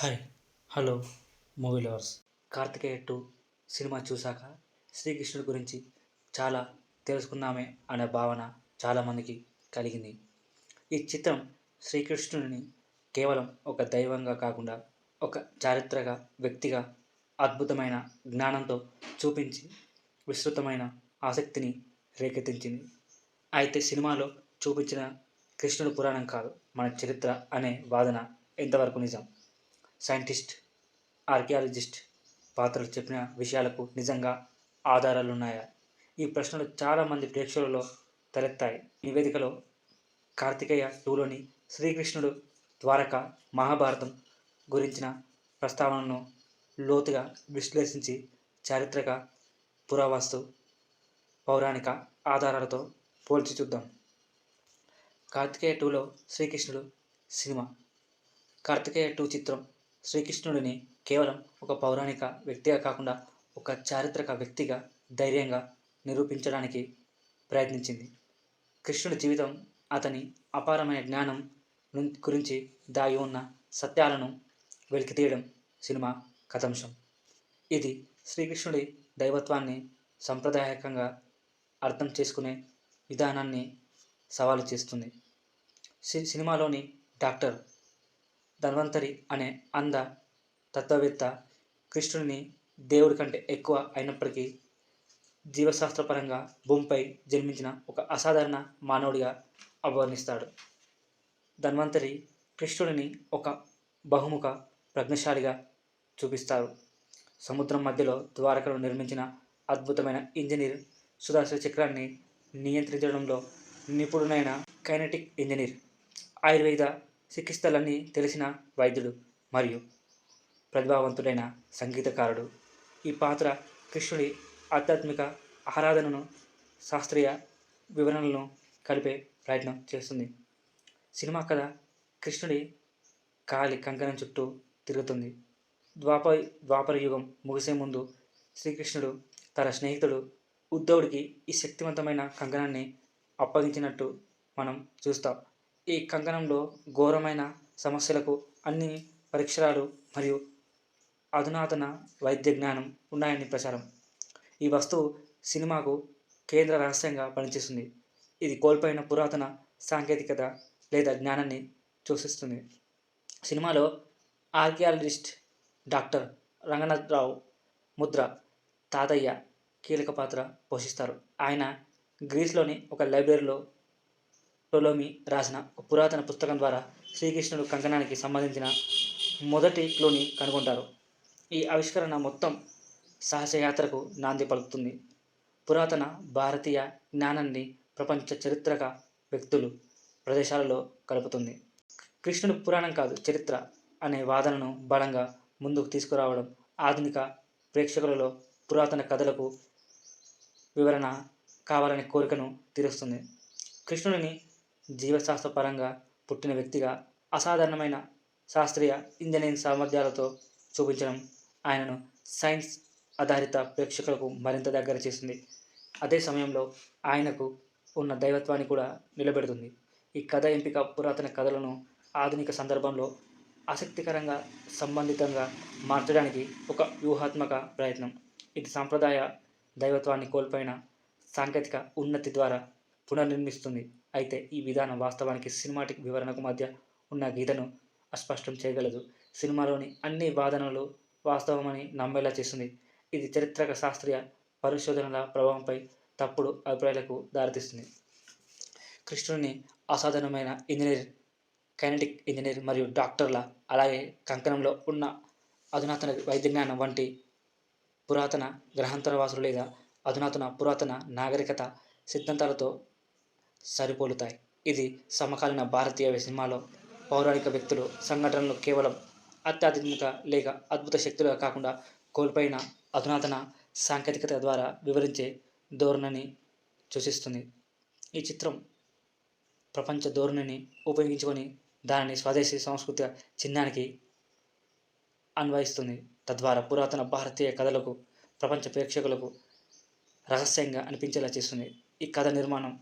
Hi hello movie lovers. Karthikeya two cinema చూశాక శ్రీకృష్ణుడి గురించి చాలా తెలుసుకున్నామే అనే భావన చాలామందికి కలిగింది. ఈ చిత్రం శ్రీకృష్ణుడిని కేవలం ఒక దైవంగా కాకుండా ఒక చారిత్రక వ్యక్తిగా అద్భుతమైన జ్ఞానంతో చూపించి విస్తృతమైన ఆసక్తిని రేకెత్తించింది. అయితే సినిమాలో చూపించిన కృష్ణుడు పురాణం కాదు మన చరిత్ర అనే వాదన ఎంతవరకు నిజం? సైంటిస్ట్ ఆర్కియాలజిస్ట్ పాత్రలు చెప్పిన విషయాలకు నిజంగా ఆధారాలు ఉన్నాయా ఈ ప్రశ్నలు చాలామంది ప్రేక్షకులలో తలెత్తాయి. నివేదికలో కార్తికేయ టూలోని శ్రీకృష్ణుడు ద్వారక మహాభారతం గురించిన ప్రస్తావనను లోతుగా విశ్లేషించి చారిత్రక పురావస్తు పౌరాణిక ఆధారాలతో పోల్చి చూద్దాం. కార్తికేయ టూలో శ్రీకృష్ణుడు సినిమా. కార్తికేయ టూ చిత్రం శ్రీకృష్ణుడిని కేవలం ఒక పౌరాణిక వ్యక్తిగా కాకుండా ఒక చారిత్రక వ్యక్తిగా ధైర్యంగా నిరూపించడానికి ప్రయత్నించింది. కృష్ణుడి జీవితం అతని అపారమైన జ్ఞానం గురించి దాగి ఉన్న సత్యాలను వెలికితీయడం సినిమా కథాంశం. ఇది శ్రీకృష్ణుడి దైవత్వాన్ని సాంప్రదాయకంగా అర్థం చేసుకునే విధానాన్ని సవాలు చేస్తుంది. సి- సినిమాలోని డాక్టర్ ధన్వంతరి అనే అంద తత్వవేత్త కృష్ణుడిని దేవుడి కంటే ఎక్కువ అయినప్పటికీ జీవశాస్త్రపరంగా భూమిపై జన్మించిన ఒక అసాధారణ మానవుడిగా అభివర్ణిస్తాడు ధన్వంతరి కృష్ణుడిని ఒక బహుముఖ ప్రజ్ఞశాలిగా చూపిస్తారు సముద్రం మధ్యలో ద్వారకను నిర్మించిన అద్భుతమైన ఇంజనీర్ సుదర్శన చక్రాన్ని నియంత్రించడంలో నిపుణుడైన కైనటిక్ ఇంజనీర్. ఆయుర్వేద చికిత్సలన్నీ తెలిసిన వైద్యుడు మరియు ప్రతిభావంతుడైన సంగీతకారుడు. ఈ పాత్ర కృష్ణుడి ఆధ్యాత్మిక ఆరాధనను శాస్త్రీయ వివరణలను కలిపే ప్రయత్నం చేస్తుంది. సినిమా కథ కృష్ణుడి కాలి కంకణం చుట్టూ తిరుగుతుంది. ద్వాప ద్వాపర యుగం ముగిసే ముందు శ్రీకృష్ణుడు తన స్నేహితుడు ఉద్ధవుడికి ఈ శక్తివంతమైన కంకణాన్ని అప్పగించినట్టు మనం చూస్తాం. ఈ కంకణంలో ఘోరమైన సమస్యలకు అన్ని పరీక్షరాలు మరియు అధునాతన వైద్య జ్ఞానం ఉన్నాయని ప్రచారం. ఈ వస్తువు సినిమాకు కేంద్ర రహస్యంగా పనిచేస్తుంది. ఇది కోల్పోయిన పురాతన సాంకేతికత లేదా జ్ఞానాన్ని సూచిస్తుంది సినిమాలో ఆర్కియాలజిస్ట్ డాక్టర్ రంగనాథరావు ముద్ర తాతయ్య కీలక పాత్ర పోషిస్తారు. ఆయన గ్రీస్లోని ఒక లైబ్రరీలో టొలోమి రాసిన ఒక పురాతన పుస్తకం ద్వారా శ్రీకృష్ణుడు కంకణానికి సంబంధించిన మొదటి క్లోని కనుగొంటారు. ఈ ఆవిష్కరణ మొత్తం సాహసయాత్రకు నాంది పలుకుతుంది. పురాతన భారతీయ జ్ఞానాన్ని ప్రపంచ చరిత్రక వ్యక్తులు ప్రదేశాలలో కలుపుతుంది. కృష్ణుడు పురాణం కాదు చరిత్ర అనే వాదనను బలంగా ముందుకు తీసుకురావడం ఆధునిక ప్రేక్షకులలో పురాతన కథలకు వివరణ కావాలనే కోరికను తీరుస్తుంది. కృష్ణుడిని జీవశాస్త్రపరంగా పుట్టిన వ్యక్తిగా అసాధారణమైన శాస్త్రీయ ఇంజనీరింగ్ సామర్థ్యాలతో చూపించడం ఆయనను సైన్స్ ఆధారిత ప్రేక్షకులకు మరింత దగ్గర చేసింది. అదే సమయంలో ఆయనకు ఉన్న దైవత్వాన్ని కూడా నిలబెడుతుంది. ఈ కథ ఎంపిక పురాతన కథలను ఆధునిక సందర్భంలో ఆసక్తికరంగా సంబంధితంగా మార్చడానికి ఒక వ్యూహాత్మక ప్రయత్నం. ఇది సాంప్రదాయ దైవత్వాన్ని కోల్పోయిన సాంకేతిక ఉన్నతి ద్వారా పునర్నిర్మిస్తుంది. అయితే ఈ విధానం వాస్తవానికి సినిమాటిక్ వివరణకు మధ్య ఉన్న గీతను అస్పష్టం చేయగలదు. సినిమాలోని అన్ని వాదనలు వాస్తవమని నమ్మేలా చేస్తుంది. ఇది చరిత్రక శాస్త్రీయ పరిశోధనల ప్రభావంపై తప్పుడు అభిప్రాయాలకు దారితీస్తుంది. కృష్ణుడిని అసాధారణమైన ఇంజనీర్ కైనటిక్ ఇంజనీర్ మరియు డాక్టర్ల అలాగే కంకణంలో ఉన్న అధునాతన వైద్యజ్ఞానం వంటి పురాతన గ్రహాంతరవాసులు లేదా అధునాతన పురాతన నాగరికత సిద్ధాంతాలతో సరిపోలుతాయి. ఇది సమకాలీన భారతీయ సినిమాలో పౌరాణిక వ్యక్తులు సంఘటనలు కేవలం అత్యాధునిక లేక అద్భుత శక్తులుగా కాకుండా కోల్పోయిన అధునాతన సాంకేతికత ద్వారా వివరించే ధోరణిని సూచిస్తుంది. ఈ చిత్రం ప్రపంచ ధోరణిని ఉపయోగించుకొని దానిని స్వదేశీ సంస్కృతి చిహ్నానికి అన్వయిస్తుంది. తద్వారా పురాతన భారతీయ కథలకు ప్రపంచ ప్రేక్షకులకు రహస్యంగా అనిపించేలా చేస్తుంది. ఈ కథ నిర్మాణం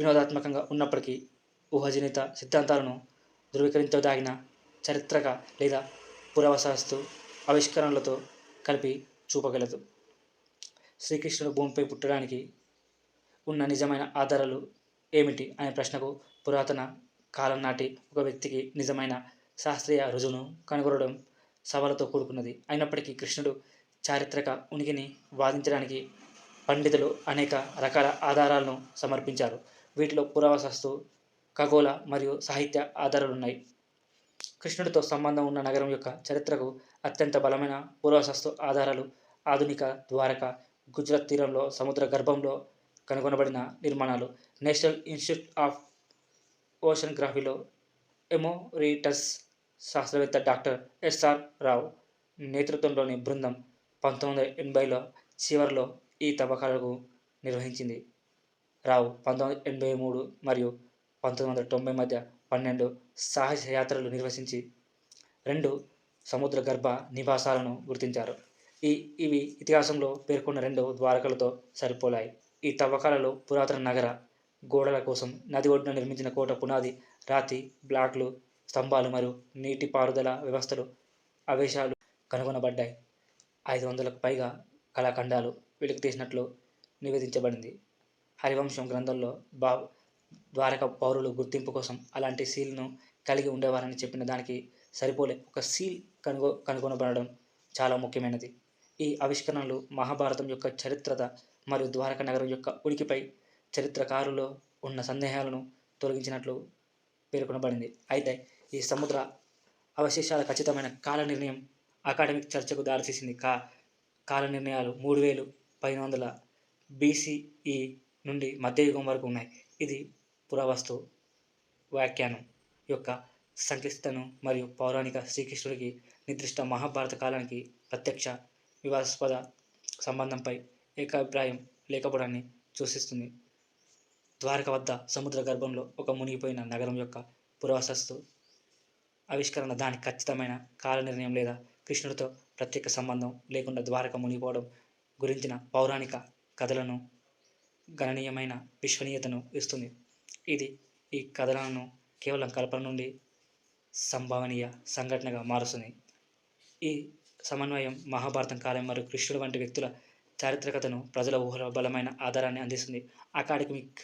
వినోదాత్మకంగా ఉన్నప్పటికీ ఊహజనిత సిద్ధాంతాలను ధృవీకరించదగిన చారిత్రక లేదా పురావశాస్తు ఆవిష్కరణలతో కలిపి చూపగలదు. శ్రీకృష్ణుడు భూమిపై పుట్టడానికి ఉన్న నిజమైన ఆధారాలు ఏమిటి అనే ప్రశ్నకు పురాతన కాలం నాటి ఒక వ్యక్తికి నిజమైన శాస్త్రీయ రుజువును కనుగొనడం సవాలతో కూడుకున్నది. అయినప్పటికీ కృష్ణుడు చారిత్రక ఉనికిని వాదించడానికి పండితులు అనేక రకాల ఆధారాలను సమర్పించారు. వీటిలో పురావస్తు ఖగోళ మరియు సాహిత్య ఆధారాలు ఉన్నాయి కృష్ణుడితో సంబంధం ఉన్న నగరం యొక్క చరిత్రకు అత్యంత బలమైన పురావస్తు ఆధారాలు ఆధునిక ద్వారక గుజరాత్ తీరంలో సముద్ర గర్భంలో కనుగొనబడిన నిర్మాణాలు. నేషనల్ ఇన్స్టిట్యూట్ ఆఫ్ ఓషన్గ్రఫీలో ఎమోరిటస్ శాస్త్రవేత్త డాక్టర్ ఎస్ఆర్ రావు నేతృత్వంలోని బృందం పంతొమ్మిది వందల ఎనభైలో చివరిలో ఈ తవ్వకాలకు నిర్వహించింది. రావు పంతొమ్మిది వందల ఎనభై మూడు మరియు పంతొమ్మిది వందల తొంభై మధ్య పన్నెండు సాహస యాత్రలు నిర్వహించి రెండు సముద్ర గర్భ నివాసాలను గుర్తించారు. ఈ ఇవి ఇతిహాసంలో పేర్కొన్న రెండు ద్వారకలతో సరిపోలాయి. ఈ తవ్వకాలలో పురాతన నగర గోడల కోసం నది ఒడ్డున నిర్మించిన కోట పునాది రాతి బ్లాక్లు స్తంభాలు మరియు నీటిపారుదల వ్యవస్థలు అవేశాలు కనుగొనబడ్డాయి. ఐదు వందలకు పైగా కళాఖండాలు వెలికి తీసినట్లు నివేదించబడింది. హరివంశం గ్రంథంలో బా ద్వారక పౌరులు గుర్తింపు కోసం అలాంటి సీల్ను కలిగి ఉండేవారని చెప్పిన దానికి సరిపోలే ఒక సీల్ కనుగో కనుగొనబడడం చాలా ముఖ్యమైనది. ఈ ఆవిష్కరణలు మహాభారతం యొక్క చరిత్రత మరియు ద్వారక నగరం యొక్క ఉనికిపై చరిత్రకారులో ఉన్న సందేహాలను తొలగించినట్లు పేర్కొనబడింది. అయితే ఈ సముద్ర అవశేషాల ఖచ్చితమైన కాల నిర్ణయం అకాడమిక్ చర్చకు దారితీసింది. కా కాల నిర్ణయాలు మూడు వేలు పైన వందల బీసీఈ నుండి మధ్యయుగం వరకు ఉన్నాయి. ఇది పురావస్తు వ్యాఖ్యానం యొక్క సంక్లిష్టతను మరియు పౌరాణిక శ్రీకృష్ణుడికి నిర్దిష్ట మహాభారత కాలానికి ప్రత్యక్ష వివాదాస్పద సంబంధంపై ఏకాభిప్రాయం లేకపోవడాన్ని సూచిస్తుంది. ద్వారక వద్ద సముద్ర గర్భంలో ఒక మునిగిపోయిన నగరం యొక్క పురావస్తు ఆవిష్కరణ దాని ఖచ్చితమైన కాల నిర్ణయం లేదా కృష్ణుడితో ప్రత్యేక సంబంధం లేకుండా ద్వారక మునిగిపోవడం గురించిన పౌరాణిక కథలను గణనీయమైన విశ్వనీయతను ఇస్తుంది. ఇది ఈ కథలను కేవలం కల్పన నుండి సంభావనీయ సంఘటనగా మారుస్తుంది. ఈ సమన్వయం మహాభారతం కాలం మరియు కృష్ణుడు వంటి వ్యక్తుల చారిత్రకతను ప్రజల ఊహల బలమైన ఆధారాన్ని అందిస్తుంది. అకాడమిక్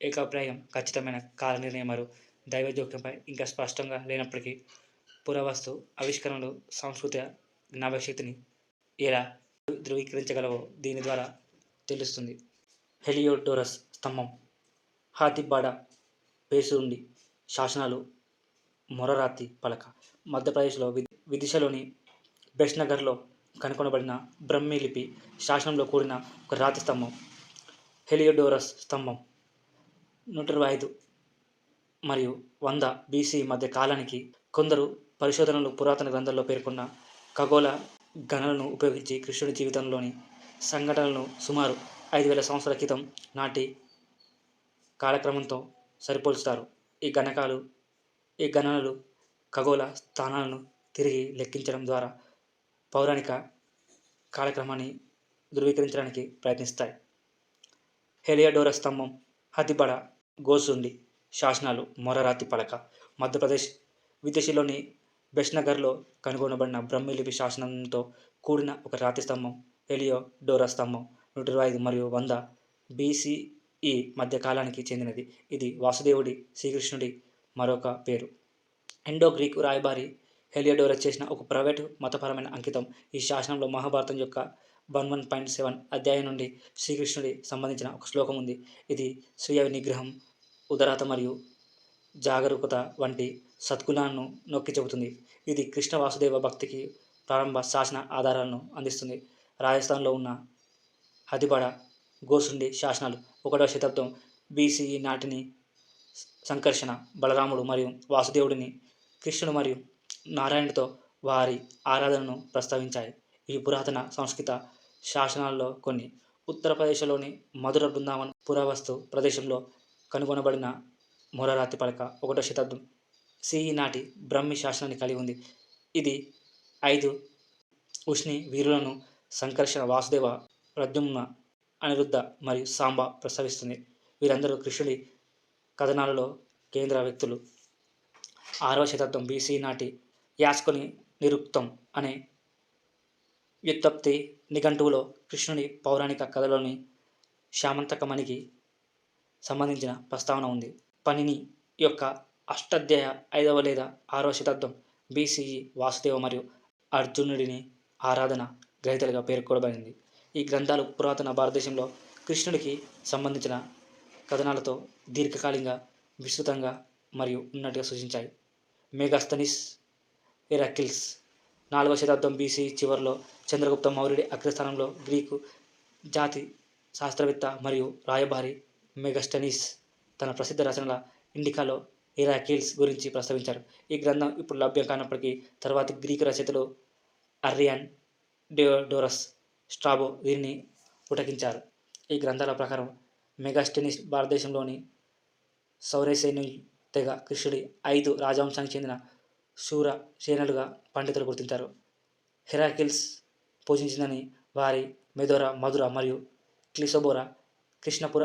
ఏకాభిప్రాయం ఖచ్చితమైన కాల నిర్ణయం మరియు దైవ జోక్యంపై ఇంకా స్పష్టంగా లేనప్పటికీ పురావస్తు ఆవిష్కరణలు సాంస్కృతిక జ్ఞాపకశక్తిని ఎలా ధృవీకరించగలవో దీని ద్వారా తెలుస్తుంది. హెలియోడోరస్ స్తంభం. హాతిబాడ పేసుండి శాసనాలు మొరరాతి పలక. మధ్యప్రదేశ్లో వి విదిశలోని బెష్నగర్లో కనుగొనబడిన బ్రహ్మీ లిపి శాసనంలో కూడిన ఒక రాతి స్తంభం. హెలియోడోరస్ స్తంభం. నూట ఇరవై ఐదు మరియు వంద బీసీ మధ్య కాలానికి కొందరు పరిశోధనలు పురాతన గ్రంథాల్లో పేర్కొన్న ఖగోళ గణనలను ఉపయోగించి కృష్ణుడి జీవితంలోని సంఘటనలను సుమారు ఐదు వేల సంవత్సరాల క్రితం నాటి కాలక్రమంతో సరిపోల్చుతారు. ఈ గణకాలు ఈ గణనలు ఖగోళ స్థానాలను తిరిగి లెక్కించడం ద్వారా పౌరాణిక కాలక్రమాన్ని ధృవీకరించడానికి ప్రయత్నిస్తాయి. హెలియాడోర స్తంభం హతిబడ గోసుండి శాసనాలు మొరరాతి పలక మధ్యప్రదేశ్ విదేశీలోని బెష్నగర్లో కనుగొనబడిన బ్రహ్మలిపి శాసనంతో కూడిన ఒక రాతి స్తంభం హెలియో డోరా స్తంభం నూట ఇరవై ఐదు మరియు వంద బీసీఈ మధ్య కాలానికి చెందినది. ఇది వాసుదేవుడి శ్రీకృష్ణుడి మరొక పేరు. ఇండో గ్రీకు రాయబారి హెలియడోరస్ చేసిన ఒక ప్రైవేటు మతపరమైన అంకితం. ఈ శాసనంలో మహాభారతం యొక్క వన్ వన్ పాయింట్ సెవెన్ అధ్యాయం నుండి శ్రీకృష్ణుడి సంబంధించిన ఒక శ్లోకం ఉంది. ఇది స్వీయ నిగ్రహం ఉదరత మరియు జాగరూకత వంటి సద్గుణాలను నొక్కి చెబుతుంది. ఇది కృష్ణ వాసుదేవ భక్తికి ప్రారంభ శాసన ఆధారాలను అందిస్తుంది. రాజస్థాన్లో ఉన్న హదిబడ గోసుండి శాసనాలు ఒకటవ శతాబ్దం బీసీఈ నాటిని సంకర్షణ బలరాముడు మరియు వాసుదేవుడిని కృష్ణుడు మరియు నారాయణుడితో వారి ఆరాధనను ప్రస్తావించాయి. ఈ పురాతన సంస్కృత శాసనాల్లో కొన్ని. ఉత్తరప్రదేశ్లోని మధుర బృందావన్ పురావస్తు ప్రదేశంలో కనుగొనబడిన మొరరాతి పలక ఒకటో శతాబ్దం సిఈ నాటి బ్రహ్మి శాసనాన్ని కలిగి ఉంది. ఇది ఐదు ఉష్ణి వీరులను సంకర్షణ వాసుదేవ ప్రద్యుమ్న అనిరుద్ధ మరియు సాంబ ప్రసవిస్తుంది. వీరందరూ కృష్ణుడి కథనాలలో కేంద్ర వ్యక్తులు. ఆరవ శతాబ్దం బీసీ నాటి యాస్కుని నిరుక్తం అనే వ్యుత్పత్తి నిఘంటువులో కృష్ణుని పౌరాణిక కథలోని శామంతకమణికి సంబంధించిన ప్రస్తావన ఉంది. పనిని యొక్క అష్టాధ్యాయ ఐదవ లేదా ఆరవ శతాబ్దం బీసీఈ వాసుదేవ మరియు అర్జునుడిని ఆరాధన గ్రహీతలుగా పేర్కొనబడింది. ఈ గ్రంథాలు పురాతన భారతదేశంలో కృష్ణుడికి సంబంధించిన కథనాలతో దీర్ఘకాలికంగా విస్తృతంగా మరియు ఉన్నట్టుగా సూచించాయి. మెగాస్తనిస్ ఎరాకిల్స్ నాలుగవ శతాబ్దం బీసీ చివరిలో చంద్రగుప్త మౌర్యుడి అగ్రస్థానంలో గ్రీకు జాతి శాస్త్రవేత్త మరియు రాయబారి మెగస్టనీస్ తన ప్రసిద్ధ రచనల ఇండికాలో ఇరాకిల్స్ గురించి ప్రస్తావించారు ఈ గ్రంథం ఇప్పుడు లభ్యం కానప్పటికీ తర్వాతి గ్రీకు రచయితలు అర్రియాన్ డియోడోరస్ స్ట్రాబో వీరిని ఉటకించారు. ఈ గ్రంథాల ప్రకారం మెగాస్టెనిస్ భారతదేశంలోని సౌరసేని తెగ కృష్ణుడి ఐదు రాజవంశానికి చెందిన శూర సేనలుగా పండితులు గుర్తించారు. హెరాకిల్స్ పూజించిందని వారి మెదోరా మధుర మరియు క్లిసోబోరా కృష్ణపుర